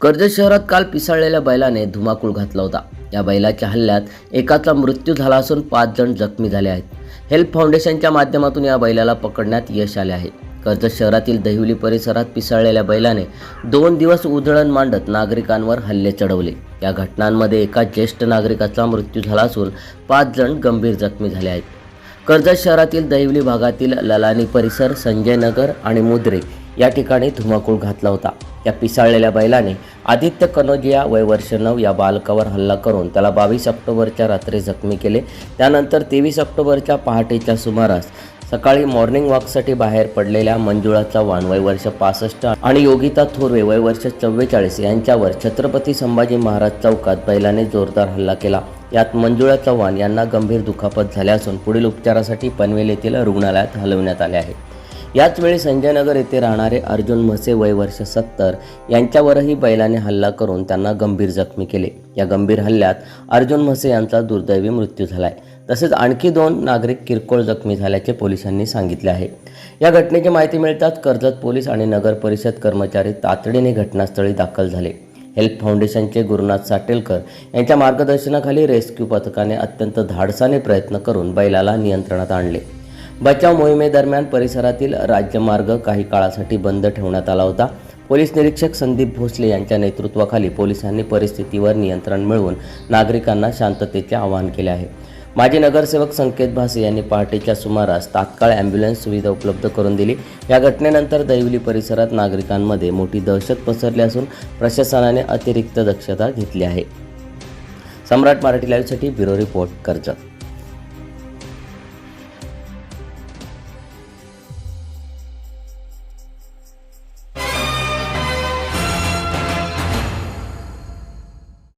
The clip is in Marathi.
कर्जत शहरात काल पिसाळलेल्या बैलाने धुमाकूळ घातला होता. या बैलाच्या हल्ल्यात एकाचा मृत्यू झाला असून पाच जण जखमी झाले आहेत. हेल्प फाउंडेशनच्या माध्यमातून या बैलाला पकडण्यात यश आले आहे. कर्जत शहरातील दहिवली परिसरात पिसाळलेल्या बैलाने दोन दिवस उधळण मांडत नागरिकांवर हल्ले चढवले. या घटनांमध्ये एका ज्येष्ठ नागरिकाचा मृत्यू झाला असून पाच जण गंभीर जखमी झाले आहेत. कर्जत शहरातील दहिवली भागातील ललानी परिसर संजय नगर आणि मुद्रे या ठिकाणी धुमाकूळ घातला होता. या पिसाळलेल्या बैलाने आदित्य कनोजिया वय वर्ष नऊ या बालकावर हल्ला करून त्याला बावीस ऑक्टोबरच्या रात्री जखमी केले. त्यानंतर तेवीस ऑक्टोबरच्या पहाटेच्या सुमारास सकाळी मॉर्निंग वॉकसाठी बाहेर पडलेल्या मंजुळा चव्हाण वय वर्ष पासष्ट आणि योगिता थोरवे वय वर्ष चव्वेचाळीस यांच्यावर छत्रपती संभाजी महाराज चौकात बैलाने जोरदार हल्ला केला. यात मंजुळा चव्हाण यांना गंभीर दुखापत झाल्या असून पुढील उपचारासाठी पनवेल येथील रुग्णालयात हलवण्यात आले आहे. याचवेळी संजयनगर येथे राहणारे अर्जुन म्हसे वय वर्ष सत्तर यांच्यावरही बैलाने हल्ला करून त्यांना गंभीर जखमी केले. या गंभीर हल्ल्यात अर्जुन म्हसे यांचा दुर्दैवी मृत्यू झालाय. तसेच आणखी दोन नागरिक किरकोळ जखमी झाल्याचे पोलिसांनी सांगितले आहे. या घटनेची माहिती मिळताच कर्जत पोलीस आणि नगर परिषद कर्मचारी तातडीने घटनास्थळी दाखल झाले. हेल्प फाउंडेशनचे गुरुनाथ साटेलकर यांच्या मार्गदर्शनाखाली रेस्क्यू पथकाने अत्यंत धाडसाने प्रयत्न करून बैलाला नियंत्रणात आणले. बचाव मोहिमेदरम्यान परिसरातील राज्यमार्ग काही काळासाठी बंद ठेवण्यात आला होता. पोलीस निरीक्षक संदीप भोसले यांच्या नेतृत्वाखाली पोलिसांनी परिस्थितीवर नियंत्रण मिळवून नागरिकांना शांततेचे आवाहन केले आहे. माजी नगरसेवक संकेत भासे यांनी पहाटेच्या सुमारास तात्काळ ॲम्ब्युलन्स सुविधा उपलब्ध करून दिली. या घटनेनंतर दैवली परिसरात नागरिकांमध्ये मोठी दहशत पसरली असून प्रशासनाने अतिरिक्त दक्षता घेतली आहे. सम्राट मराठी लाईव्हसाठी ब्युरो रिपोर्ट कर्जत.